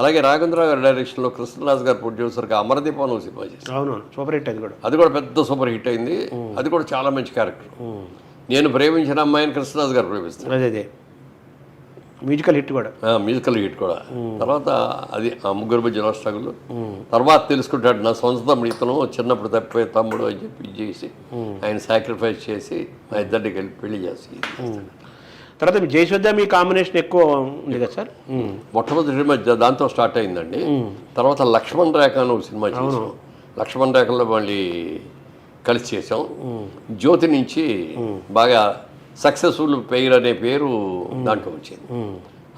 అలాగే రాఘవేంద్రరావు గారి డైరెక్షన్లో కృష్ణరాజు గారు ప్రొడ్యూసర్గా అమరదీపం అని సినిమా చేశారు. అవునవును సూపర్ హిట్ అది కూడా. అది కూడా పెద్ద సూపర్ హిట్ అయింది. అది కూడా చాలా మంచి క్యారెక్టర్. నేను ప్రేమించిన అమ్మాయిని కృష్ణరాజు గారు ప్రేమిస్తాను అదే అదే. మ్యూజికల్ హిట్ కూడా. మ్యూజికల్ హిట్ కూడా. తర్వాత అది ఆ ముగ్గురు మధ్య స్ట్రగుల్. తర్వాత తెలుసుకుంటాడు నా సొంత తమ్ముడు ఇతను చిన్నప్పుడు తప్పిపోయే తమ్ముడు అని చెప్పి చేసి ఆయన సాక్రిఫైస్ చేసి మా ఇద్దరికి వెళ్ళి పెళ్ళి చేసి తర్వాత మీ జయశ్రద్ధ మీ కాంబినేషన్ ఎక్కువ ఉంది కదా సార్. మొట్టమొదటి సినిమా దాంతో స్టార్ట్ అయిందండి. తర్వాత లక్ష్మణ్ రేఖ అని ఒక సినిమా చేసాం లక్ష్మణ్ రేఖలో మళ్ళీ కలిసి చేసాం జ్యోతి నుంచి బాగా సక్సెస్ఫుల్ పెయిర్ అనే పేరు దాంట్లో వచ్చింది.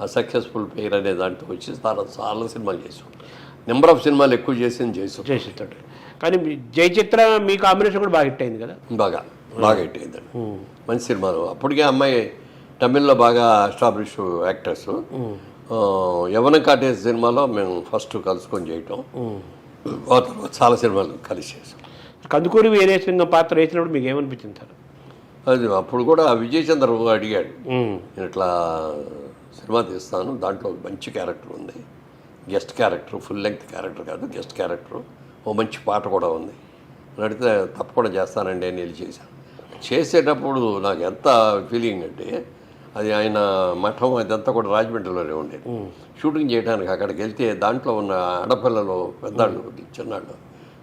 ఆ సక్సెస్ఫుల్ పెయిర్ అనే దాంట్లో వచ్చి చాలా చాలా సినిమాలు చేసాం నెంబర్ ఆఫ్ సినిమాలు ఎక్కువ చేసింది చేసాం జయశ్రద్ధ కానీ మీ జయ చిత్ర మీ కాంబినేషన్ కూడా బాగా హిట్ అయింది కదా? బాగా బాగా హిట్ అయిందండి. మంచి సినిమాలు. అప్పటికే అమ్మాయి తమిళ్ళో బాగా ఎస్టాబ్లిష్ యాక్టర్స్ యవన కాటేజ్ సినిమాలో మేము ఫస్ట్ కలుసుకొని చేయటం. ఆ తర్వాత చాలా సినిమాలు కలిసి చేసాం కందుకూరి వీరేశలింగం పాత్ర వేసినప్పుడు మీకు ఏమనిపించింది సార్? అది అప్పుడు కూడా విజయ్ చంద్ర అడిగాడు. నేను ఇట్లా సినిమా తీస్తాను దాంట్లో మంచి క్యారెక్టర్ ఉంది. Guest character full length character కాదు గెస్ట్ క్యారెక్టర్ ఓ మంచి పాట కూడా ఉంది. అని అడిగితే తప్పకుండా చేస్తానండి అని వెళ్ళి చేశాను. చేసేటప్పుడు నాకు ఎంత ఫీలింగ్ అంటే అది ఆయన మఠం అదంతా కూడా రాజమండ్రిలోనే ఉండేది. షూటింగ్ చేయడానికి అక్కడికి వెళ్తే దాంట్లో ఉన్న ఆడపిల్లలు పెద్దాళ్ళు చిన్నాళ్ళు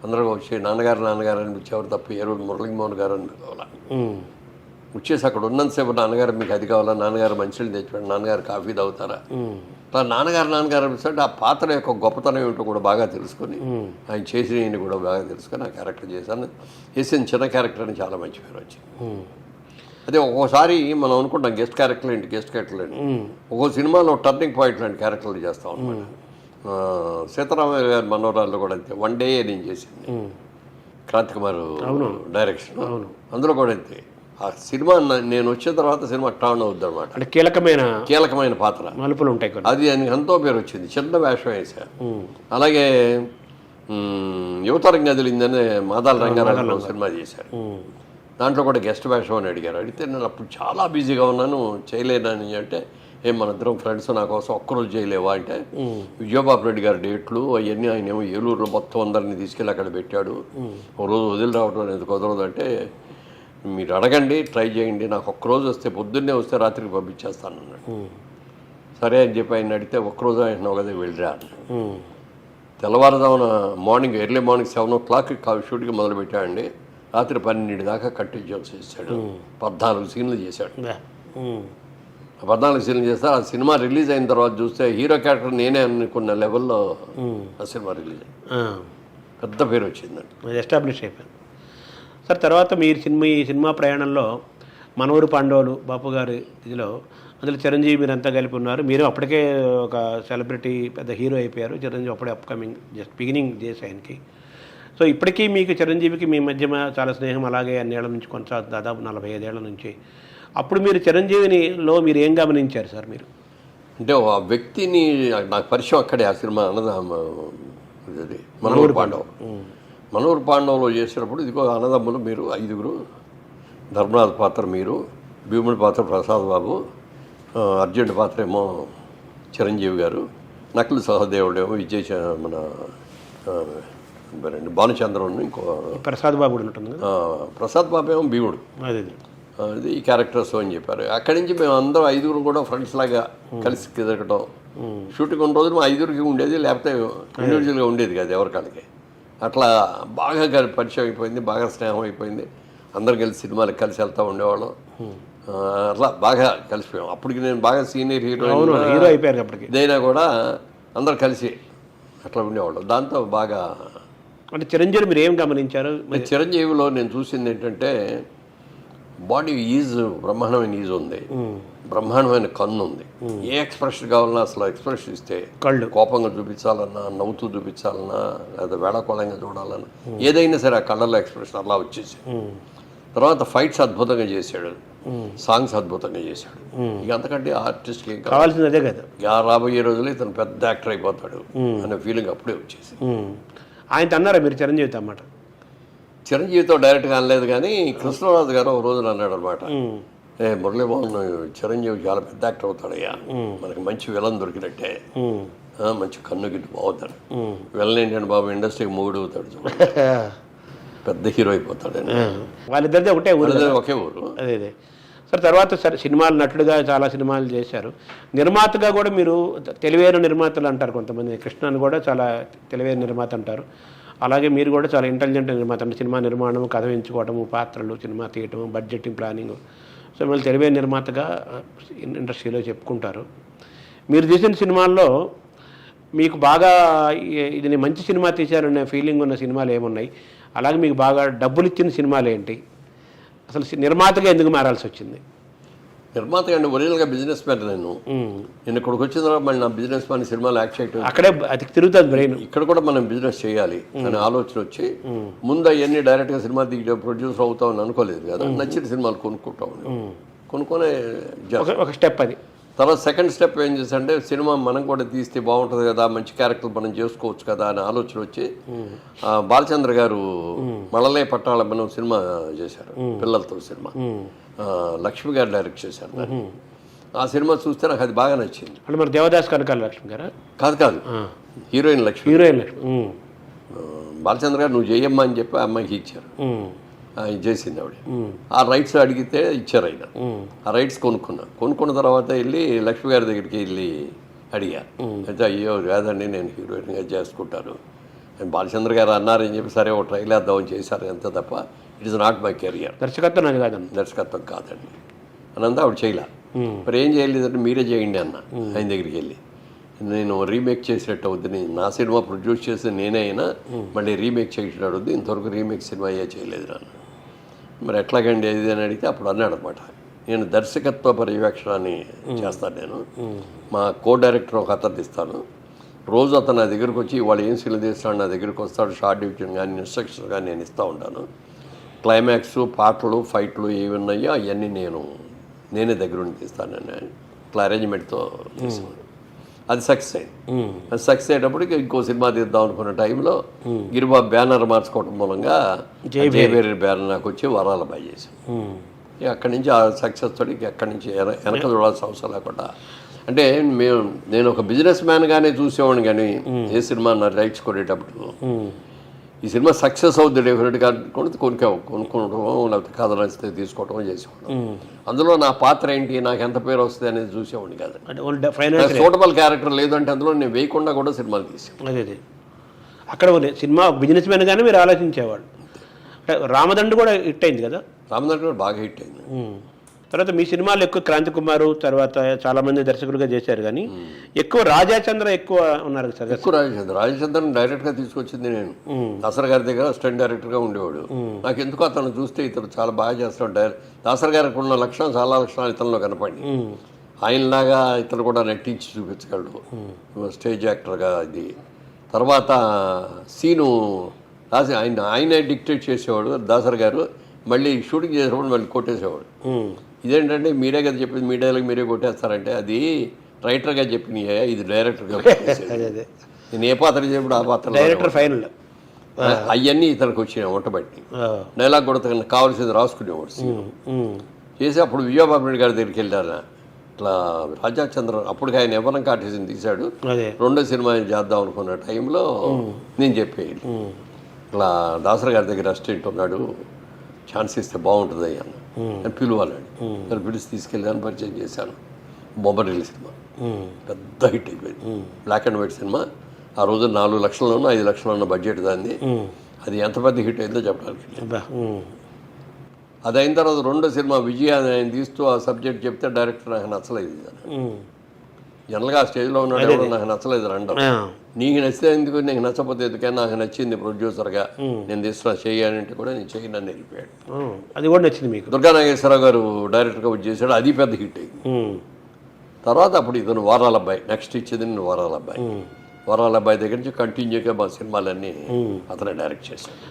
అందరూ వచ్చి నాన్నగారు నాన్నగారు అని పిలిచేవారు తప్ప ఏ రోజు మురళీమోహన్ గారు అని పిలవాల. వచ్చేసి అక్కడ ఉన్నంతసేపు నాన్నగారు మీకు అది కావాలా? నాన్నగారు మంచినీళ్ళు తెచ్చిపెట్టి నాన్నగారు కాఫీ తాగుతారా? అట్లా నాన్నగారు నాన్నగారు అనిపిస్తుంటే ఆ పాత్ర యొక్క గొప్పతనం ఏమిటో కూడా బాగా తెలుసుకొని ఆయన చేసిన కూడా బాగా తెలుసుకొని ఆ క్యారెక్టర్ చేశాను. చేసిన చిన్న క్యారెక్టర్ అని చాలా మంచి పేరు వచ్చింది. అదే ఒక్కోసారి మనం అనుకుంటాం గెస్ట్ క్యారెక్టర్ ఏంటి గెస్ట్ క్యారెక్టర్ ఏంటి. ఒక్కో సినిమాలో టర్నింగ్ పాయింట్ లాంటి క్యారెక్టర్లు చేస్తాం అనమాట సీతారామయ్య గారి మనోరాల్లో కూడా అంతే. వన్ డే నేను చేసింది. క్రాంతి కుమార్ డైరెక్షన్. అందులో కూడా అంతే. ఆ సినిమా నేను వచ్చిన తర్వాత సినిమా టర్న్ అవుద్ది అనమాట అంటే కీలకమైన కీలకమైన పాత్ర. మలుపులు ఉంటాయి కొన్ని. అది ఆయనకి ఎంతో పేరు వచ్చింది. చిన్న వేషం వేసా అలాగే మ్, యువతరం గదిలిందనే మాదాల రంగారావు సినిమా చేశారు. దాంట్లో కూడా గెస్ట్ వేషం అని అడిగారు. అడిగితే నేను అప్పుడు చాలా బిజీగా ఉన్నాను చేయలేనని అంటే ఏం మన ఇద్దరం ఫ్రెండ్స్ నా కోసం ఒక్కరోజు చేయలేవా? అంటే విజయబాబు రెడ్డి గారి డేట్లు అవన్నీ ఆయన ఏమో ఏలూరులో మొత్తం అందరిని తీసుకెళ్ళి అక్కడ పెట్టాడు. ఒక రోజు వదిలి రావడం అనేది కుదరదు అంటే మీరు అడగండి ట్రై చేయండి నాకు ఒక్కరోజు వస్తే పొద్దున్నే వస్తే రాత్రికి పంపించేస్తాను అన్నాడు. సరే అని చెప్పి ఆయన అడిగితే ఒక్కరోజు ఆయన కదా వెళ్ళిరా అన్నాడు. తెల్లవారుజామున morning early morning seven o'clock shooting మొదలు పెట్టాడండి రాత్రి పన్నెండు దాకా కంటిన్యూ చేశాడు. పద్నాలుగు సీన్లు చేశాడు. పద్నాలుగు సీన్లు చేస్తే ఆ సినిమా రిలీజ్ అయిన తర్వాత చూస్తే హీరో క్యారెక్టర్ నేనే అనుకున్న లెవెల్లో ఆ సినిమా రిలీజ్ అయింది. పెద్ద పేరు వచ్చిందండి. ఎస్టాబ్లిష్ అయిపోయింది. సార్ తర్వాత మీరు సినిమా ఈ సినిమా ప్రయాణంలో మనవరు పాండవులు బాపు గారి ఇదిలో అందులో చిరంజీవి మీరంతా కలిపి ఉన్నారు. మీరు అప్పటికే ఒక సెలబ్రిటీ పెద్ద హీరో అయిపోయారు. చిరంజీవి అప్పుడే అప్కమింగ్ జస్ట్ బిగినింగ్ చేసి ఆయనకి. సో ఇప్పటికీ మీకు చిరంజీవికి మీ మధ్య చాలా స్నేహం అలాగే అన్నేళ్ళ నుంచి కొనసాగుతుంది దాదాపు నలభై ఐదేళ్ళ నుంచి. అప్పుడు మీరు చిరంజీవిని లో మీరు ఏం గమనించారు సార్ మీరు? అంటే ఆ వ్యక్తిని నాకు పరిచయం అక్కడే ఆ సినిమా అన్నదమ్మ ఇది మనోహర్ పాండవ్. మనోహర్ పాండవ్లో చేసినప్పుడు ఇదిగో అన్నదమ్ములు మీరు ఐదుగురు ధర్మరాజు పాత్ర మీరు భీముడి పాత్ర ప్రసాద్ బాబు ఆ, అర్జునుడి పాత్ర ఏమో చిరంజీవి గారు నకులు సహదేవుడు ఏమో విజయ్ మన ఆ, ఎవరండి భానుచంద్రుని ఇంకో ప్రసాద్ బాబు ఉంటుంది ప్రసాద్ బాబు ఏమో భీముడు. అదే అది. ఈ క్యారెక్టర్స్ అని చెప్పారు. అక్కడి నుంచి మేము అందరం ఐదుగురు కూడా ఫ్రెండ్స్ లాగా కలిసి తిరగటం. షూటింగ్ ఉన్న రోజులు మా ఐదుగురికి ఉండేది లేకపోతే ఇండివిజువల్గా ఉండేది కాదు ఎవరికాడికి అట్లా బాగా పరిచయం అయిపోయింది బాగా స్నేహం అయిపోయింది. అందరం కలిసి సినిమాలకు కలిసి వెళ్తూ ఉండేవాళ్ళం. అట్లా బాగా కలిసిపోయాం. అప్పటికి నేను బాగా సీనియర్ హీరో హీరో అయిపోయారు అప్పటికి. ఇదైనా కూడా అందరు కలిసి అట్లా ఉండేవాళ్ళం. దాంతో బాగా అంటే చిరంజీవి మీరు ఏం గమనించారు? చిరంజీవిలో నేను చూసింది ఏంటంటే బాడీ ఈజ్ బ్రహ్మాండమైన ఈజ్ ఉంది. బ్రహ్మాండమైన కన్ను ఉంది. ఏ ఎక్స్ప్రెషన్ కావాలన్నా అసలు ఎక్స్ప్రెషన్ ఇస్తే కళ్ళు. కోపంగా చూపించాలన్నా నవ్వుతూ చూపించాలన్నా లేదా వేళాకోళంగా చూడాలన్నా ఏదైనా సరే ఆ కళ్ళల్లో ఎక్స్ప్రెషన్ అలా వచ్చేసి. తర్వాత ఫైట్స్ అద్భుతంగా చేశాడు. సాంగ్స్ అద్భుతంగా చేశాడు. ఇక అంతకంటే ఆర్టిస్ట్ ఏం కావాలి కావాల్సింది అదే కదా రాబోయే రోజులు ఇతను పెద్ద యాక్టర్ అయిపోతాడు అనే ఫీలింగ్ అప్పుడే వచ్చేసి. ఆయనతో అన్నారా మీరు చిరంజీవితో అన్నమాట? చిరంజీవితో డైరెక్ట్గా అనలేదు కానీ కృష్ణరాజు గారు ఒక రోజున అన్నాడు అనమాట. ఏ మురళీమోహన్ చిరంజీవి చాలా పెద్ద యాక్టర్ అవుతాడయ్యా. మనకి మంచి విలన్ దొరికినట్టే. మంచి కన్ను గిట్టు బాగుతాడు. వెళ్ళలేంటండి బాబు ఇండస్ట్రీకి మూడు అవుతాడు చూడు. పెద్ద హీరో అయిపోతాడు వాళ్ళిద్దరిది ఒకటే ఊరు ఒకే ఊరు. అదే. సార్ తర్వాత సరే సినిమాలు నటుడుగా చాలా సినిమాలు చేశారు. నిర్మాతగా కూడా మీరు తెలివైన నిర్మాతలు అంటారు కొంతమంది. కృష్ణను కూడా చాలా తెలివైన నిర్మాత అంటారు. అలాగే మీరు కూడా చాలా ఇంటెలిజెంట్ నిర్మాత అంటే సినిమా నిర్మాణం కథ ఎంచుకోవటము పాత్రలు సినిమా తీయటము బడ్జెటింగ్ ప్లానింగ్ సో మళ్ళీ తెలివైన నిర్మాతగా ఇండస్ట్రీలో చెప్పుకుంటారు. మీరు తీసిన సినిమాల్లో మీకు బాగా ఇది మంచి సినిమా తీశారనే ఫీలింగ్ ఉన్న సినిమాలు ఏమున్నాయి? అలాగే మీకు బాగా డబ్బులు ఇచ్చిన సినిమాలు ఏంటి? అసలు నిర్మాతగా ఎందుకు మారాల్సి వచ్చింది? నిర్మాత అండి ఒరిజినల్గా బిజినెస్ మ్యాన్ నేను. నేను ఇక్కడికి వచ్చిన తర్వాత మళ్ళీ నా బిజినెస్ మ్యాన్ సినిమాలు యాక్ట్ చేయటం. అక్కడే అది తిరుగుతుంది బ్రెయిన్. ఇక్కడ కూడా మనం బిజినెస్ చేయాలి అనే ఆలోచన వచ్చి ముందు అవన్నీ డైరెక్ట్గా సినిమా దిగి ప్రొడ్యూసర్ అవుతామని అనుకోలేదు కదా. నచ్చిన సినిమాలు కొనుక్కుంటాం కొనుక్కొని ఒక స్టెప్ అది. తర్వాత సెకండ్ స్టెప్ ఏం చేశారంటే సినిమా మనం కూడా తీస్తే బాగుంటుంది కదా మంచి క్యారెక్టర్ మనం చేసుకోవచ్చు కదా అనే ఆలోచన వచ్చి బాలచంద్ర గారు పట్టాల మనం సినిమా చేశారు పిల్లలతో సినిమా. లక్ష్మి గారు డైరెక్ట్ చేశారు దాన్ని. ఆ సినిమా చూస్తే నాకు అది బాగా నచ్చింది. అంటే మరి దేవదాస్ కనకాల లక్ష్మి గారా? కాదు కాదు. హీరోయిన్ లక్ష్మి. హీరోయిన్ లక్ష్మి. బాలచంద్ర గారు నువ్వు చేయమ్మా అని చెప్పి ఆ అమ్మాయికి ఇచ్చారు. చేసింది ఆవిడ. ఆ రైట్స్ అడిగితే ఇచ్చారు ఆయన. ఆ రైట్స్ కొనుక్కున్నా. కొనుక్కున్న తర్వాత వెళ్ళి లక్ష్మి గారి దగ్గరికి వెళ్ళి అడిగా. అయితే అయ్యో కాదండి నేను హీరోయిన్గా చేసుకుంటాను. బాలచంద్ర గారు అన్నారని చెప్పి సరే ఒక ట్రైల్ వేద్దామని చేశారు అంతే తప్ప it is not my career దర్శకత్వం అది కాదన్న దర్శకత్వం కాదండి. అనంతా ఆవిడ చేయలే. మరి ఏం చేయలేదంటే మీరే చేయండి అన్న ఆయన దగ్గరికి వెళ్ళి. నేను రీమేక్ చేసినట్టు అవుద్ది. నేను నా సినిమా ప్రొడ్యూస్ చేసి నేనే అయినా మళ్ళీ రీమేక్ చేసినట్టు అవుద్ది. ఇంతవరకు రీమేక్ సినిమా అయ్యే చేయలేదు నాన్న. మరి ఎట్లాగండి ఇది అని అడిగితే అప్పుడు అన్నాడు అనమాట నేను దర్శకత్వ పర్యవేక్షణని చేస్తాను నేను. మా కో డైరెక్టర్ ఒక అతను ఇస్తాను. రోజు అతను నా దగ్గరికి వచ్చి వాళ్ళు ఏం సీన్లు తీస్తాడు నా దగ్గరికి వస్తాడు షార్ట్ డివిజన్ కానీ ఇన్స్ట్రక్షన్ కానీ నేను ఇస్తూ ఉంటాను. క్లైమాక్స్ పాటలు ఫైట్లు ఏవి ఉన్నాయో అవన్నీ నేను నేనే దగ్గర ఉండి తీస్తాను నేను ఇట్లా అరేంజ్మెంట్తో చేసాను అది సక్సెస్ అయింది ఉమ్. అది సక్సెస్ అయ్యేటప్పటికి ఇంకో సినిమా తీద్దాం అనుకున్న టైంలో గిరిబాబు బ్యానర్ మార్చుకోవడం మూలంగా జయవేరి బ్యానర్ నాకు వచ్చి వరాల బాయ్ చేశాను ఉమ్. ఇక అక్కడి నుంచి ఆ సక్సెస్ తోటి అక్కడి నుంచి వెన- వెనక చూడాల్సిన అవసరం లేకుండా అంటే మేము నేను ఒక బిజినెస్ మ్యాన్గానే చూసేవాడిని కానీ ఏ సినిమా నా రైట్స్ కొనేటప్పుడు ఉమ్. ఈ సినిమా సక్సెస్ అవుద్ది డెఫినెట్గా అనుకుని కొనుక్కాము కొనుక్కోవడం లేకపోతే కథ నచ్చితే తీసుకోవడం చేసేవాడు అందులో నా పాత్ర ఏంటి నాకు ఎంత పేరు వస్తుంది అనేది చూసేవాడిని కాదు. సూటబుల్ క్యారెక్టర్ లేదంటే అందులో నేను వేయకుండా కూడా సినిమాలు తీసాను అదే అక్కడ సినిమా బిజినెస్ మ్యాన్ గానే మీరు ఆలోచించేవాళ్ళు. అంటే రామదండు కూడా హిట్ అయింది కదా? రామదాస్ గారు బాగా హిట్ అయింది. తర్వాత మీ సినిమాలు ఎక్కువ క్రాంతి కుమారు తర్వాత చాలా మంది దర్శకులుగా చేశారు కానీ ఎక్కువ రాజాచంద్ర ఎక్కువ ఉన్నారు సార్? ఎక్కువ రాజచంద్ర. రాజచంద్రన్ డైరెక్ట్గా తీసుకొచ్చింది నేను. దాసర్ గారి దగ్గర అసిస్టెంట్ డైరెక్టర్గా ఉండేవాడు. నాకు ఎందుకో అతను చూస్తే ఇతను చాలా బాగా చేస్తాడు డైరెక్ట్. దాసర్ గారికి ఉన్న లక్షణం చాలా లక్షణాలు ఇతనిలో కనపడి. ఆయనలాగా ఇతను కూడా నటించి చూపించగలడు. స్టేజ్ యాక్టర్గా ఇది. తర్వాత సీను రాసి ఆయన ఆయనే డిక్టేట్ చేసేవాడు. దాసర్ గారు మళ్ళీ షూటింగ్ చేసేటప్పుడు మళ్ళీ కొట్టేసేవాడు. ఇదేంటంటే మీరే కదా చెప్పింది మీ డైలాగ్ మీరే కొట్టేస్తారంటే అది రైటర్గా చెప్పినాయే ఇది డైరెక్టర్గా. అదే నేను ఏ పాత్ర చెప్పిన ఆ పాత్ర డైరెక్టర్ ఫైనల్ అవన్నీ ఇతనికి వచ్చినాయి వంట బట్టి డైలాగ్ కూడా తనకు కావాల్సింది రాసుకునేవాడు చేసి అప్పుడు విజయబాబు రెడ్డి గారి దగ్గరికి వెళ్ళారు ఇట్లా రాజాచంద్ర అప్పటికి ఆయన ఎవరం కాటేసింది తీశాడు. రెండో సినిమా చేద్దాం అనుకున్న టైంలో నేను చెప్పేది. ఇట్లా దాసరి గారి దగ్గర అసిస్టెంట్ ఉన్నాడు. ఛాన్స్ ఇస్తే బాగుంటుంది అన్న. అని పిలువాలండి నేను పిలిచి తీసుకెళ్ళాను పరిచయం చేశాను బొమ్మరిల్లి సినిమా. పెద్ద హిట్ అయిపోయింది బ్లాక్ అండ్ వైట్ సినిమా ఆ రోజు నాలుగు లక్షల్లోనూ ఐదు లక్షలు ఉన్న బడ్జెట్ దాన్ని. అది ఎంత పెద్ద హిట్ అయిందో చెప్పడానికి. అది అయిన తర్వాత రెండో సినిమా విజయ అని ఆయన తీస్తూ ఆ సబ్జెక్ట్ చెప్తే డైరెక్టర్ నాకు నచ్చలేదు. జనరల్గా ఆ స్టేజ్లో ఉన్నాడు ఎవడో నాకు నచ్చలేదు ఆ. నీకు నచ్చితే ఎందుకు? నీకు నచ్చకపోతే ఎందుకని నాకు నచ్చింది ప్రొడ్యూసర్గా? నేను తీసుకున్నా చేయాలంటే కూడా నేను చేయను అని వెళ్ళిపోయాడు. అది కూడా నచ్చింది మీకు. దుర్గా నాగేశ్వరరావు గారు డైరెక్టర్గా చేశాడు అది పెద్ద హిట్ అయింది. తర్వాత అప్పుడు ఇతను వారాల అబ్బాయి నెక్స్ట్ ఇచ్చేది నేను వారాల అబ్బాయి. వరాల అబ్బాయి దగ్గర నుంచి కంటిన్యూగా మా సినిమాలన్నీ అతనే డైరెక్ట్ చేశాడు.